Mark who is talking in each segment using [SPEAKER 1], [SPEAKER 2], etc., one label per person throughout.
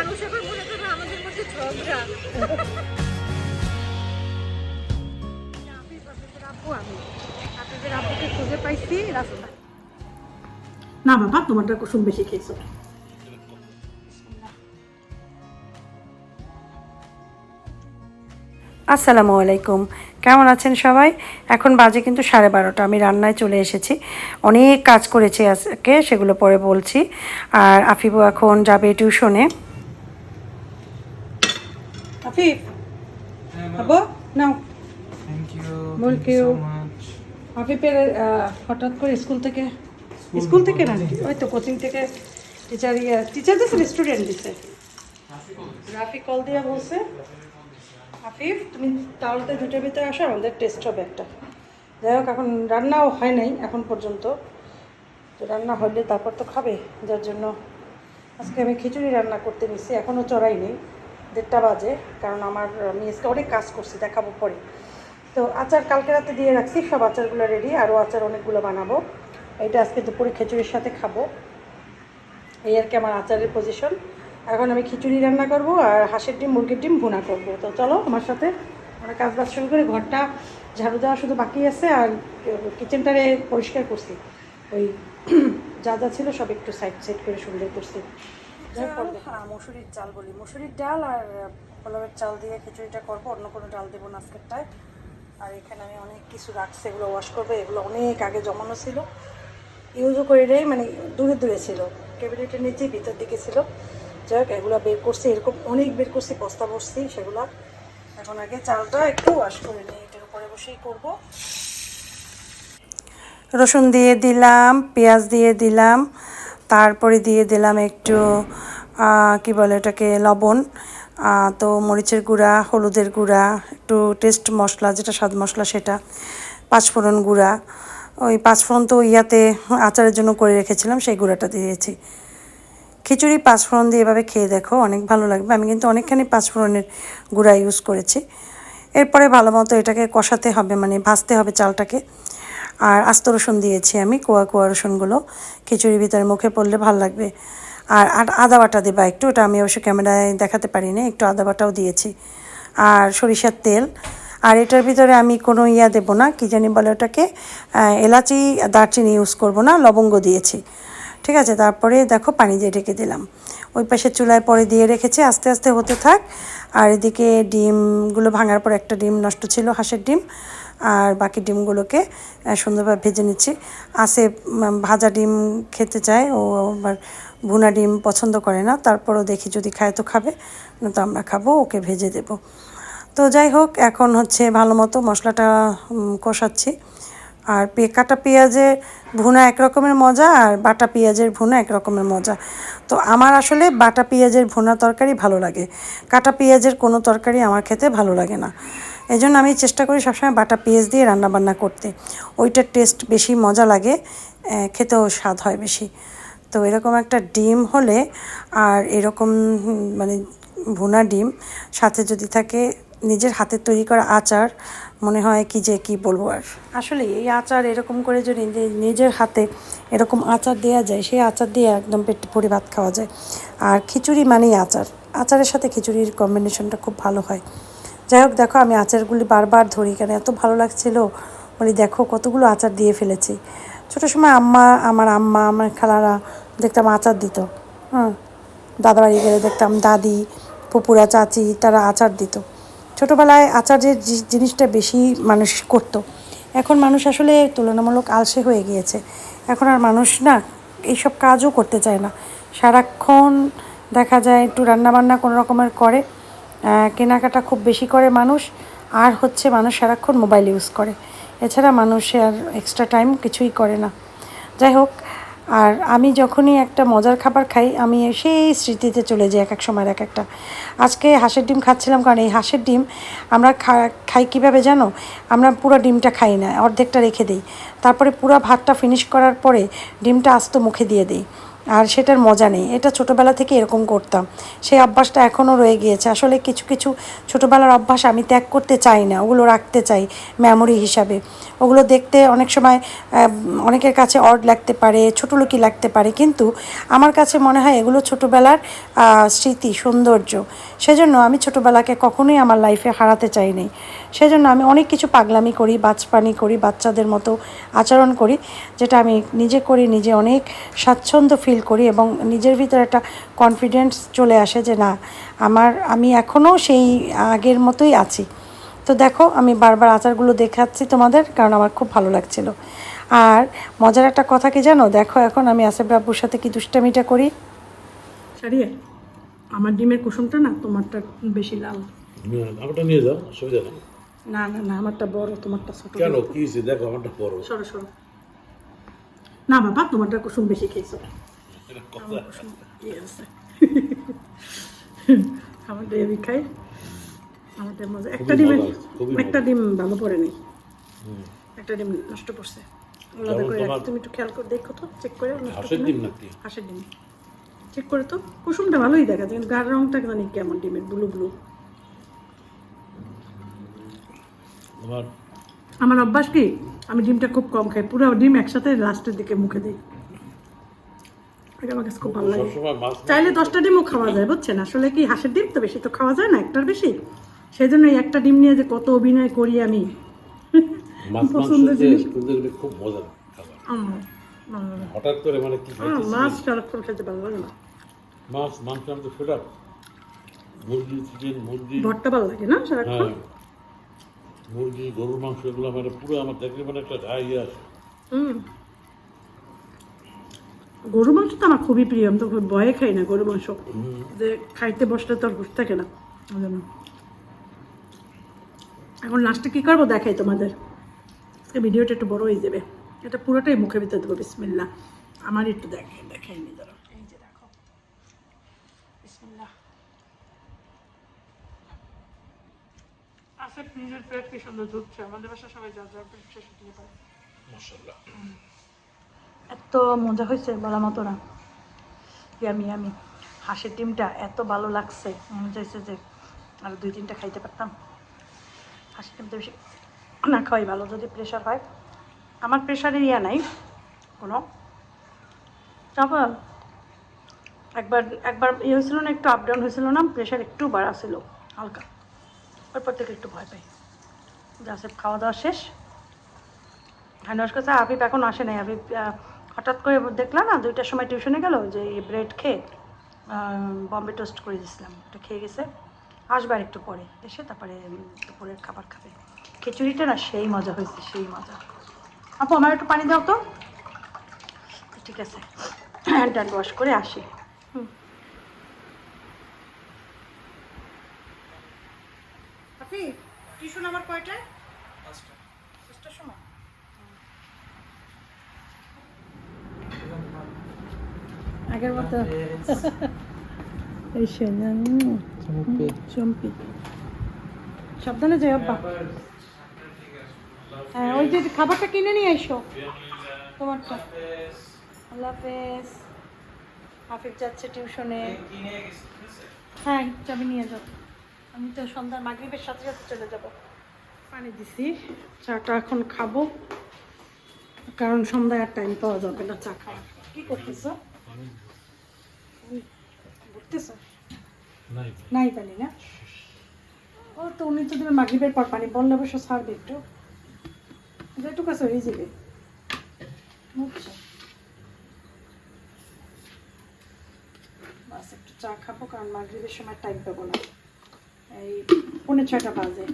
[SPEAKER 1] মানুষ এখন মনে করবে আমাদের মধ্যে ঝগড়া। আফিফ, আপনাদের আব্বু আমি আপনাদের আব্বুকে খুঁজে পাইছি রাস্তা
[SPEAKER 2] না বাবা তোমারটা কুসুম বেশি খেয়েছো।
[SPEAKER 3] আসসালামু আলাইকুম। কেমন আছেন সবাই? এখন বাজে কিন্তু সাড়ে বারোটা। আমি রান্নায় চলে এসেছি। অনেক কাজ করেছি আজকে সেগুলো পরে বলছি। আর আফিবু এখন যাবে টিউশনে।
[SPEAKER 2] আফিফ আব্বু নাও।
[SPEAKER 4] Thank you.
[SPEAKER 2] Thank
[SPEAKER 4] Thank you
[SPEAKER 2] you.
[SPEAKER 4] so much.
[SPEAKER 2] আফিফের হঠাৎ করে স্কুল থেকে স্কুল থেকে না ওই তো কোচিং থেকে টিচার ইয়ে টিচার দিছে স্টুডেন্ট দিছে? রাফি কল দিয়ে বলছে। আফিফ তুমি তাহলে দুটোর ভিতরে আসো আমাদের টেস্ট হবে একটা। যাই হোক এখন রান্নাও হয় নাই এখন পর্যন্ত। তো রান্না হলে তারপর তো খাবে যার জন্য আজকে আমি খিচুড়ি রান্না করতে নিছি এখনও চড়াই নেই। দেড়টা বাজে, কারণ আমার আমি আজকে অনেক কাজ করছি, দেখাবো পরে। তো আচার কালকে রাতে দিয়ে রাখছি, সব আচারগুলো রেডি আরও আচার অনেকগুলো বানাবো। এটা আজকে দুপুরে খিচুড়ির সাথে খাব। এই আর কি আমার আচারের পজিশন এখন আমি খিচুড়ি রান্না করব আর হাঁসের ডিম, মুরগির ডিম ভুনা করব। তো চলো, আমার সাথে আমরা কাজ বাজ শুরু করে ঘরটা ঝাড়ু দেওয়া শুধু বাকি আছে আর কিচেনটারে পরিষ্কার করছি। ওই যা যা ছিল সব একটু সাইড সাইড করে সুন্দর করছি।
[SPEAKER 3] মুসুরির চাল বলি। মুসুরির ডাল আর পোলাওয়ের চাল দিয়ে খিচুড়িটা করব অন্য কোনো ডাল দেবো না আজকেরটায়। আর এখানে আমি অনেক কিছু রাখছি এগুলো ওয়াশ করব এগুলো অনেক আগে জমানো ছিল। ইউজও করে নেই মানে দূরে দূরে ছিল। ক্যাবিনেটের নিচে ভিতর দিকে ছিল। যাই হোক এগুলো বের করছি এরকম অনেক বের করছি বস্তা বসছি সেগুলো। এখন আগে চালটা একটু ওয়াশ করে নিই এটার উপরে বসেই করব। রসুন দিয়ে দিলাম পেঁয়াজ দিয়ে দিলাম তারপরে দিয়ে দিলাম একটু কি বলে এটাকে, লবণ তো মরিচের গুঁড়া, হলুদের গুঁড়া, একটু টেস্ট মশলা, যেটা স্বাদ মশলা সেটা, পাঁচফোড়ন গুঁড়া, ওই পাঁচফোড়ন তো ইয়াতে আচারের জন্য করে রেখেছিলাম, সেই গুঁড়াটা দিয়েছি। খিচুড়ি, পাঁচফোড়ন দিয়ে এভাবে খেয়ে দেখো, অনেক ভালো লাগবে। আমি কিন্তু অনেকখানি পাঁচফোড়নের গুঁড়া ইউজ করেছি। এরপরে ভালো মতো এটাকে কষাতে হবে মানে ভাজতে হবে চালটাকে। আর আস্ত রসুন দিয়েছি আমি, কোয়া কোয়া রসুনগুলো। খিচুড়ির ভিতরে মুখে পড়লে ভালো লাগবে। আর আদা বাটা দেবা একটু, ওটা আমি অবশ্য ক্যামেরায় দেখাতে পারি পারিনি, একটু আদা বাটাও দিয়েছি। আর সরিষার তেল। আর এটার ভিতরে আমি কোনো ইয়া দেবো না, কী জানি বলে ওটাকে এলাচি, দারচিনি ইউজ করব না, লবঙ্গ দিয়েছি। ঠিক আছে, তারপরে দেখো পানি দিয়ে ঢেকে দিলাম। ওই পাশে চুলায় পরে দিয়ে রেখেছি, আস্তে আস্তে হতে থাক। আর এদিকে ডিমগুলো ভাঙার পর একটা ডিম নষ্ট ছিল, হাঁসের ডিম। আর বাকি ডিমগুলোকে সুন্দরভাবে ভেজে নিচ্ছি। আসে ভাজা ডিম খেতে চায়, ও আবার ভুনা ডিম পছন্দ করে না, তারপরও দেখি যদি খায় তো খাবে, না তো আমরা খাব, ওকে ভেজে দেবো। তো যাই হোক, এখন হচ্ছে ভালো মতো মশলাটা কষাচ্ছি। আর কাটা পেঁয়াজের ভুনা এক রকমের মজা, আর বাটা পেঁয়াজের ভুনা এক রকমের মজা। তো আমার আসলে বাটা পেঁয়াজের ভুনা তরকারি ভালো লাগে। কাটা পেঁয়াজের কোনো তরকারি আমার খেতে ভালো লাগে না। এই জন্য আমি চেষ্টা করি সবসময় বাটা পেঁয়াজ দিয়ে রান্না বান্না করতে। ওইটার টেস্ট বেশি, মজা লাগে খেতেও স্বাদ হয় বেশি। তো এরকম একটা ডিম হলে আর এরকম মানে ভুনা ডিম, সাথে যদি থাকে নিজের হাতের তৈরি করা আচার, মনে হয় কি যে কি বলব আর। আসলে এই আচার এরকম করে যদি নিজের হাতে এরকম আচার দেওয়া যায়, সেই আচার দিয়ে একদম পেট ভরে ভাত খাওয়া যায়। আর খিচুড়ি মানেই আচার। আচারের সাথে খিচুড়ির কম্বিনেশনটা খুব ভালো হয়। যাই হোক, দেখো আমি আচারগুলি বারবার ধরি কেন? এত ভালো লাগছিল। বলি, দেখো কতগুলো আচার দিয়ে ফেলেছি। ছোটো সময় আম্মা, আমার আম্মা, আমার খালারা দেখতাম আচার দিত। হ্যাঁ দাদাবাড়ি গেলে দেখতাম দাদি, পুপুরা চাচি তারা আচার দিত। ছোটোবেলায় আচারের জি- জিনিসটা বেশি মানুষ করতো। এখন মানুষ আসলে তুলনামূলক আলসে হয়ে গিয়েছে। এখন আর মানুষ না এইসব কাজও করতে চায় না। সারাক্ষণ দেখা যায় একটু রান্নাবান্না কোনো রকমের করে। কেনাকাটা খুব বেশি করে মানুষ, আর হচ্ছে মানুষ সারাক্ষণ মোবাইল ইউজ করে। এছাড়া মানুষ আর এক্সট্রা টাইম কিছুই করে না। যাই হোক, আর আমি যখনই একটা মজার খাবার খাই, আমি সেই স্মৃতিতে চলে যাই এক এক সময় এক একটা। আজকে হাঁসের ডিম খাচ্ছিলাম কারণ এই হাঁসের ডিম আমরা খাই কীভাবে জানো? আমরা পুরো ডিমটা খাই না, অর্ধেকটা রেখে দিই। তারপরে পুরো ভাতটা ফিনিশ করার পরে ডিমটা আস্ত মুখে দিয়ে দিই। আর সেটার মজা নেই। এটা ছোটোবেলা থেকে এরকম করতাম। সেই অভ্যাসটা এখনও রয়ে গিয়েছে। আসলে কিছু কিছু ছোটোবেলার অভ্যাস আমি ত্যাগ করতে চাই না। ওগুলো রাখতে চাই মেমোরি হিসাবে। ওগুলো দেখতে অনেক সময় অনেকের কাছে অড লাগতে পারে ছোটোলোকি লাগতে পারে। কিন্তু আমার কাছে মনে হয় এগুলো ছোটোবেলার স্মৃতি, সৌন্দর্য। সেজন্য আমি ছোটোবেলাকে কখনোই আমার লাইফে হারাতে চাইনি। সেজন্য আমি অনেক কিছু পাগলামি করি বাচপানি করি, বাচ্চাদের মতো আচরণ করি, যেটা আমি নিজে করি, নিজে অনেক স্বাচ্ছন্দ্য ফিল করি এবং নিজের ভিতরে একটা কনফিডেন্স চলে আসে যে না, আমার, আমি এখনও সেই আগের মতোই আছি। তো দেখো, আমি বারবার আচারগুলো দেখাচ্ছি তোমাদের কারণ আমার খুব ভালো লাগছিল। আর মজার একটা কথা কি জানো? দেখো এখন আমি আসেফ বাবুর সাথে কি দুষ্টামিটা করি?
[SPEAKER 2] সারিয়ে আমার ডিমের কুসুমটা না তোমারটা বেশি লাল।
[SPEAKER 4] আমারটা নিয়ে যাও অসুবিধা নেই।
[SPEAKER 2] না না না আমারটা বড় তোমারটা ছোট।
[SPEAKER 4] কেন? কি দেখো আমারটা বড়।
[SPEAKER 2] সরো সরো। না বাবা তোমারটা কুসুম বেশি খেয়েছো। আমাদের আমি খাই। আমাদের মজা। একটা ডিমে। একটা ডিম ভালো পড়ে নেই। একটা ডিম নষ্ট আলাদা করে তুমি একটু খেয়াল করে দেখো তো চেক করে
[SPEAKER 4] হাঁসের ডিম
[SPEAKER 2] হাঁসের ডিম। চেক করে তো। কুসুমটা ভালোই দেখা যায় কিন্তু গার রংটা জানি কেমন ডিমের ব্লু ব্লু
[SPEAKER 4] আমার
[SPEAKER 2] অভ্যাস কি? আমি ডিমটা খুব কম খাই পুরো ডিম একসাথে লাস্টের দিকে মুখে দিই। এটা আমার কাছে খুব ভালো লাগে। চাইলে দশটা ডিমও খাওয়া যায় বুঝছেন? আসলে কি হাঁসের ডিম তো বেশি তো খাওয়া যায় না একটার বেশি? সেই জন্য একটা ডিম নিয়ে যে কত অভিনয় করি আমি। পছন্দের জিনিস।
[SPEAKER 4] খুব মজা। হঠাৎ করে মানে কি
[SPEAKER 2] মাছ সারাক্ষণ খেতে ভালো লাগে না।
[SPEAKER 4] মাছ মাংস আমি তো ফেরাম মুরগি চিকেন মুরগি।
[SPEAKER 2] ভর্তা ভালো লাগে না সারাক্ষণ?
[SPEAKER 4] হ্যাঁ। মুরগি গরুর মাংস এগুলো মানে পুরো আমার দেখলে মানে একটা ঘা ইয়ে
[SPEAKER 2] হুম। গরু মাংস তো আমার খুবই প্রিয় আমি তো ভয়ে খাই না গরু মাংস। যে খাইতে বসলে তো আর হুশ থাকে না। এখন লাস্টে কি করব দেখাই তোমাদের। আজকে ভিডিওটা একটু বড় হয়ে যাবে। এটা পুরোটাই মুখে ভিতরে দেবো বিসমিল্লা আমার একটু দেখাই দেখাই নি ধরো এই যে দেখো বিসমিল্লা আসে নিজের পেট কি সুন্দর ঢুকছে আমাদের বাসা সবাই যা যা পেট শেষ দিয়ে পারে। এত মজা হয়েছে বলার মতো না। ইয়ামি আমি হাঁসের ডিমটা এত ভালো লাগছে। মনে চাইছে যে আর দুই তিনটা খাইতে পারতাম। হাঁসের ডিমটা বেশি না খাওয়াই ভালো যদি প্রেশার হয়। আমার প্রেশারের ইয়া নাই কোনো। তারপর একবার একবার ইয়ে হয়েছিল না একটু আপ ডাউন হয়েছিল না প্রেশার একটু বাড়া ছিল হালকা। ওরপর থেকে একটু ভয় পাই যাচ্ছে খাওয়া দাওয়া শেষ হানুয়াস কাছে আবিব এখন আসে নাই আবিব হঠাৎ করে দেখলাম না দুইটার সময় টিউশনে গেল যে ব্রেড খেয়ে বম্বে টোস্ট করে দিয়েছিলাম ওটা খেয়ে গেছে আসবার একটু পরে এসে তারপরে দুপুরের খাবার খাবে খিচুড়িটা না সেই মজা হয়েছে সেই মজা আপু আমার একটু পানি দাও তো ঠিক আছে হ্যান্ড ওয়াশ করে আসি টিউশন আমার কয়টায় পাঁচটার সময়? আগের মতো। এই সেজন চম্পি। সাবধানে যাই আব্বা। হ্যাঁ ওই যে খাবারটা কিনে নিয়ে এসো। তোমারটা। আল্লাহ হাফেজ। হাফিজ যাচ্ছে টিউশনে। হ্যাঁ চাবি নিয়ে যাও। আমি তো সন্ধ্যার মাগরিবের সাথে সাথে চলে যাব। পানি দিছি চাটা এখন খাব কারণ সন্ধ্যায় আর টাইম পাওয়া যাবে না চা খাওয়ার। কি করতেছো? ঘুরতেছো।
[SPEAKER 4] নাই
[SPEAKER 2] পানি না? ও তো উনি তো দেবে মাগরিবের পর পানি বললে অবশ্য ছাড়বে একটু। যেটুকু আছে হয়ে যাবে। বুঝছ? বাস একটু চা খাব কারণ মাগরিবের সময় টাইম পাবো না। এই পৌনে ছয়টা বাজে।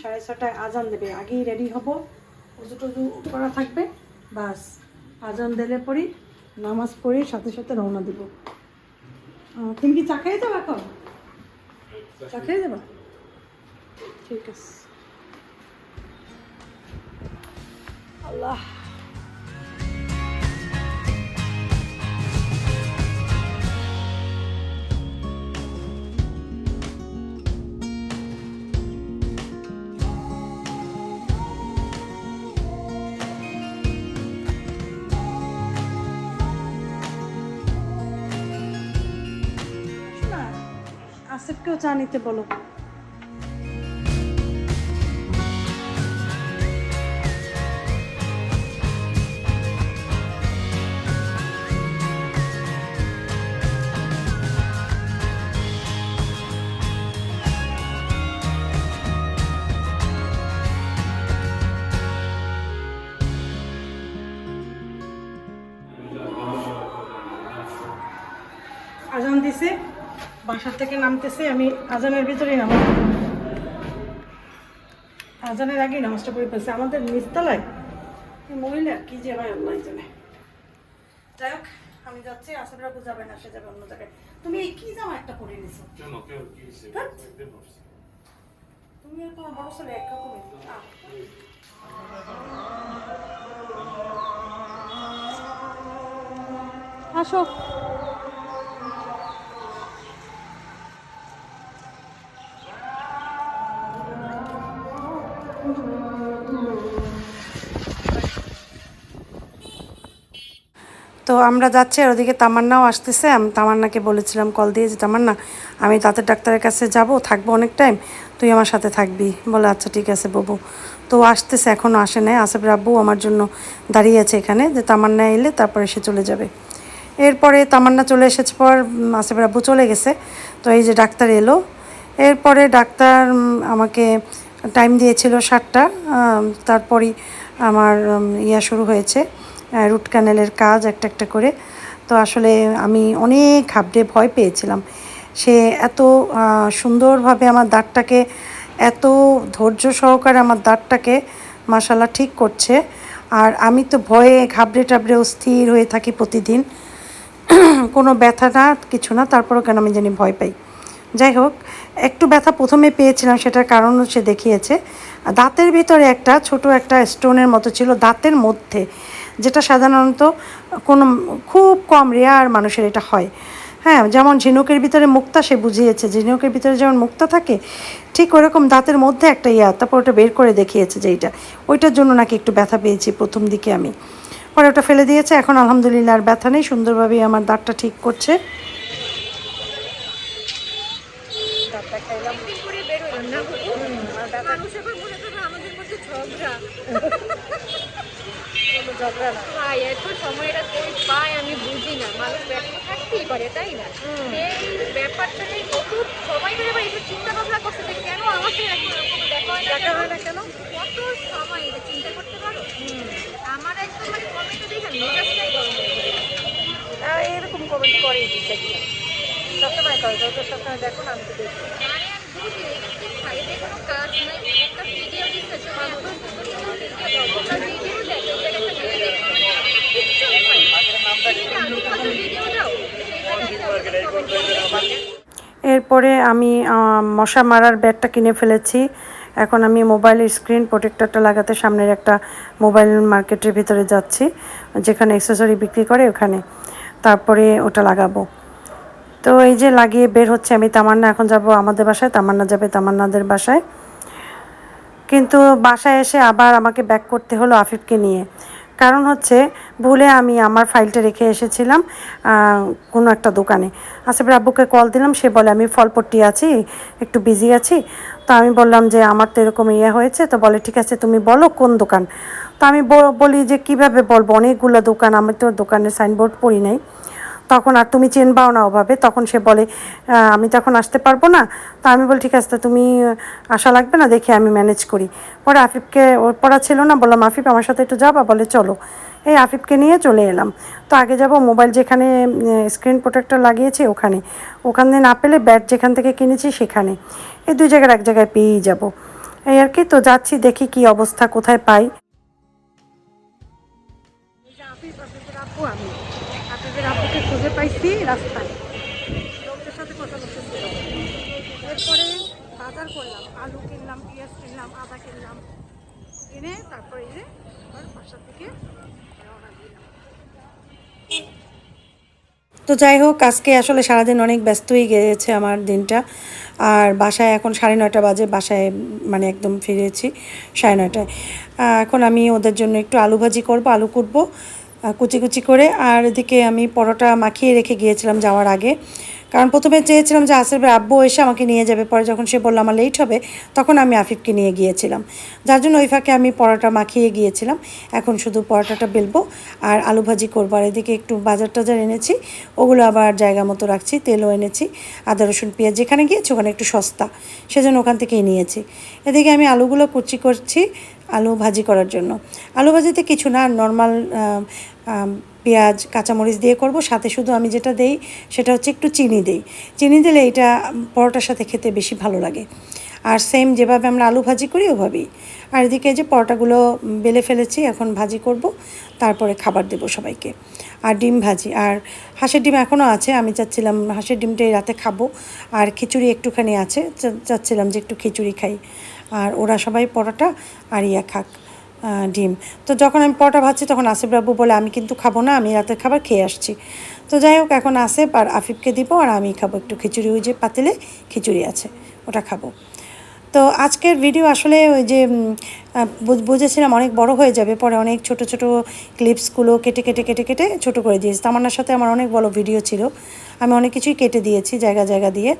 [SPEAKER 2] সাড়ে ছটায় আজান দেবে। আগেই রেডি হব। উজু টুজু করা থাকবে। বাস। আজান দিলে পরই নামাজ পড়ে সাথে সাথে রওনা দিব। তুমি কি চা খেয়ে যাবে এখন? চা খেয়ে যাবা? ঠিক আছে। আল্লাহ। আসিফকেও চা নিতে বলো। আজান দিছে? বাসার থেকে নামতেছে আমি আজানের ভিতরেই নামাজ আজানের আগেই নামাজটা পড়ে ফেলছে। আমাদের নিচতলায় মহিলা কি যে হয় আল্লাহ জানে। যাই হোক আমি যাচ্ছি আসলে বুঝাবে না সে যাবে অন্য জায়গায়। তুমি এই কি জামা একটা পরে নিছো। তুমি আর তোমার বড় ছেলে একরকমই আসো।
[SPEAKER 3] আমরা যাচ্ছি আর ওদিকে তামান্নাও আসতেছে। আমি তামান্নাকে বলেছিলাম কল দিয়ে যে, তামান্না, আমি দাঁতের ডাক্তারের কাছে যাব, থাকব অনেক টাইম তুই আমার সাথে থাকবি। বলে আচ্ছা ঠিক আছে বাবু। তো আসতেছে এখনও আসে নাই। আসেফ রাব্বু আমার জন্য দাঁড়িয়ে আছে এখানে, যে তামান্না এলে তারপরে সে চলে যাবে। এরপরে তামান্না চলে এসেছে পর আসেফ রাব্বু চলে গেছে। তো এই যে ডাক্তার এলো। এরপরে ডাক্তার আমাকে টাইম দিয়েছিল সাতটা তারপরই আমার ইয়া শুরু হয়েছে। রুট ক্যানেলের কাজ একটা একটা করে। তো আসলে আমি অনেক ঘাবড়ে ভয় পেয়েছিলাম। সে এত সুন্দরভাবে আমার দাঁতটাকে, এত ধৈর্য সহকারে আমার দাঁতটাকে মাসাল্লাহ ঠিক করছে। আর আমি তো ভয়ে ঘাবড়ে টাবড়ে অস্থির হয়ে থাকি প্রতিদিন। কোনো ব্যথা না, কিছু না, তারপরেও কেন আমি জানি ভয় পাই। যাই হোক, একটু ব্যথা প্রথমে পেয়েছিলাম, সেটার কারণ সে দেখিয়েছে। দাঁতের ভিতরে একটা ছোট একটা স্টোনের মতো ছিল, দাঁতের মধ্যে। যেটা সাধারণত কোনো খুব কম রেয়ার মানুষের এটা হয়। হ্যাঁ যেমন ঝিনুকের ভিতরে মুক্তা সে বুঝিয়েছে। ঝিনুকের ভিতরে যেমন মুক্তা থাকে ঠিক ওরকম দাঁতের মধ্যে একটা ইয়া তারপর ওটা বের করে দেখিয়েছে যে এইটা। ওইটার জন্য নাকি একটু ব্যথা পেয়েছি প্রথম দিকে আমি। পরে ওটা ফেলে দিয়েছে এখন আলহামদুলিল্লাহ আর ব্যথা নেই সুন্দরভাবেই আমার দাঁতটা ঠিক করছে।
[SPEAKER 1] করে বের হইলাম না মানুষ এখন মনে করবে আমাদের মধ্যে ঝগড়া
[SPEAKER 2] না।
[SPEAKER 1] ভাই এত সময়টা কই পায় আমি বুঝি না। মানুষ ব্যস্ত থাকতেই পারে তাই না? এই ব্যাপারটা নিয়ে কত সবাই মিলে আবার একটু চিন্তা ভাবনা করছে যে কেন আমাকে এখন এরকম দেখা হয় না
[SPEAKER 2] দেখা হয় না কেন?
[SPEAKER 1] কত সময় এটা চিন্তা করতে পারো? আমার একদম মানে কমেন্টে দেখে মেজাজটাই গরম হয়ে যায়।
[SPEAKER 2] আহ, এরকম কমেন্ট করেই দিচ্ছে। সবসময় করে যত সবসময় দেখো না আমি তো দেখি।
[SPEAKER 3] এরপরে আমি মশা মারার ব্যাটটা কিনে ফেলেছি। এখন আমি মোবাইল স্ক্রিন প্রোটেক্টরটা লাগাতে সামনের একটা মোবাইল মার্কেটের ভিতরে যাচ্ছি, যেখানে অ্যাক্সেসরি বিক্রি করে ওখানে। তারপরে ওটা লাগাবো। তো এই যে লাগিয়ে বের হচ্ছে, আমি তামান্না এখন যাব আমাদের বাসায়, তামান্না যাবে তামান্নাদের বাসায়। কিন্তু বাসায় এসে আবার আমাকে ব্যাক করতে হলো আফিফকে নিয়ে। কারণ হচ্ছে, ভুলে আমি আমার ফাইলটা রেখে এসেছিলাম কোনো একটা দোকানে। আসিফের আব্বুকে কল দিলাম, সে বলে, আমি ফলপট্টি আছি, একটু বিজি আছি। তো আমি বললাম যে, আমার তো এরকম ইয়ে হয়েছে। তো বলে, ঠিক আছে, তুমি বলো কোন দোকান? তো আমি বলি যে, কীভাবে বলব? অনেকগুলো দোকান, আমি তো দোকানে সাইনবোর্ড পড়ি নাই। তখন আর তুমি চেনবাও না ওভাবে। তখন সে বলে আমি তখন আসতে পারব না। তো আমি বলি, ঠিক আছে তুমি আসা লাগবে না, দেখে আমি ম্যানেজ করি। পরে আফিফকে, ওর পড়া ছিল না, বললাম, আফিফ, আমার সাথে একটু যাবা? বলে, চলো। এই আফিফকে নিয়ে চলে এলাম। তো আগে যাব, মোবাইল যেখানে স্ক্রিন প্রোটেক্টর লাগিয়েছি ওখানে। ওখানে না পেলে ব্যাট যেখান থেকে কিনেছি সেখানে। এই দুই জায়গার এক জায়গায় পেয়েই যাব। এই আর কি, তো যাচ্ছি, দেখি কি অবস্থা, কোথায় পাই।
[SPEAKER 2] আফিফের খুঁজে পাইছি রাস্তায়। লোকদের সাথে কথা বলতেছিল এরপরে বাজার করলাম, আলু কিনলাম, পেঁয়াজ কিনলাম, আদা কিনলাম। কিনে তারপরে যে আবার বাসার থেকে
[SPEAKER 3] তো যাই হোক, আজকে আসলে সারাদিন অনেক ব্যস্তই গিয়েছে আমার দিনটা। আর বাসায় এখন সাড়ে নয়টা বাজে, বাসায় মানে একদম ফিরেছি সাড়ে নয়টায়। এখন আমি ওদের জন্য একটু আলু ভাজি করব, আলু কুটবো। কুচি কুচি করে। আর এদিকে আমি পরোটা মাখিয়ে রেখে গিয়েছিলাম যাওয়ার আগে।
[SPEAKER 2] কারণ প্রথমে চেয়েছিলাম যে আসিফের আব্বু এসে আমাকে নিয়ে যাবে, পরে যখন সে বলল আমার লেট হবে, তখন আমি আফিফকে নিয়ে গিয়েছিলাম। যার জন্য ওই ফাঁকে আমি পরোটা মাখিয়ে গিয়েছিলাম। এখন শুধু পরোটাটা বেলবো আর আলু ভাজি করব। আর এদিকে একটু বাজার টাজার এনেছি, ওগুলো আবার জায়গা মতো রাখছি, তেলও এনেছি, আদা, রসুন, পেঁয়াজ যেখানে গিয়েছি ওখানে একটু সস্তা, সেজন্য ওখান থেকেই নিয়েছি। এদিকে আমি আলুগুলো কুচি করছি আলু ভাজি করার জন্য। আলু ভাজিতে কিছু না নর্মাল পেঁয়াজ, কাঁচামরিচ দিয়ে করব। সাথে শুধু আমি যেটা দেই সেটা হচ্ছে একটু চিনি দেই। চিনি দিলে এটা পরোটার সাথে খেতে বেশি ভালো লাগে। আর সেম যেভাবে আমরা আলু ভাজি করি, ওভাবেই। আর এদিকে যে পরোটাগুলো বেলে ফেলেছি, এখন ভাজি করব। তারপরে খাবার দেবো সবাইকে। আর ডিম ভাজি। আর হাঁসের ডিম এখনও আছে, আমি চাচ্ছিলাম হাঁসের ডিমটাই রাতে খাব। আর খিচুড়ি একটুখানি আছে চাচ্ছিলাম যে একটু খিচুড়ি খাই। আর ওরা সবাই পরোটা আর ইয়া খাক ডিম। তো যখন আমি পরোটা ভাজছি, তখন আসিফ বাবু বলে, আমি কিন্তু খাব না, আমি রাতের খাবার খেয়ে আসছি। তো যাই হোক, এখন আসিফ আর আফিফকে দিব, আর আমি খাব একটু খিচুড়ি। ওই যে পাতিলে খিচুড়ি আছে, ওটা খাব। তো আজকের ভিডিও আসলে ওই যে বুঝেছিলাম অনেক বড় হয়ে যাবে, পরে অনেক ছোট ছোট ক্লিপসগুলো কেটে কেটে কেটে কেটে ছোট করে দিয়েছি। তামান্নার সাথে আমার অনেক বড় ভিডিও ছিল। আমি অনেক কিছুই কেটে দিয়েছি জায়গা জায়গা দিয়ে।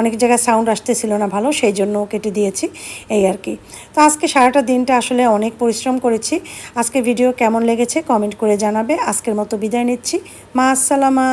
[SPEAKER 2] অনেক জায়গায় সাউন্ড আসতেছিল না ভালো, সেই জন্য কেটে দিয়েছি, এই আর কি। তো আজকে সারাটা দিনটা আসলে অনেক পরিশ্রম করেছি। আজকে ভিডিও কেমন লেগেছে কমেন্ট করে জানাবে। আজকের মতো বিদায় নিচ্ছি। মা আসসালামা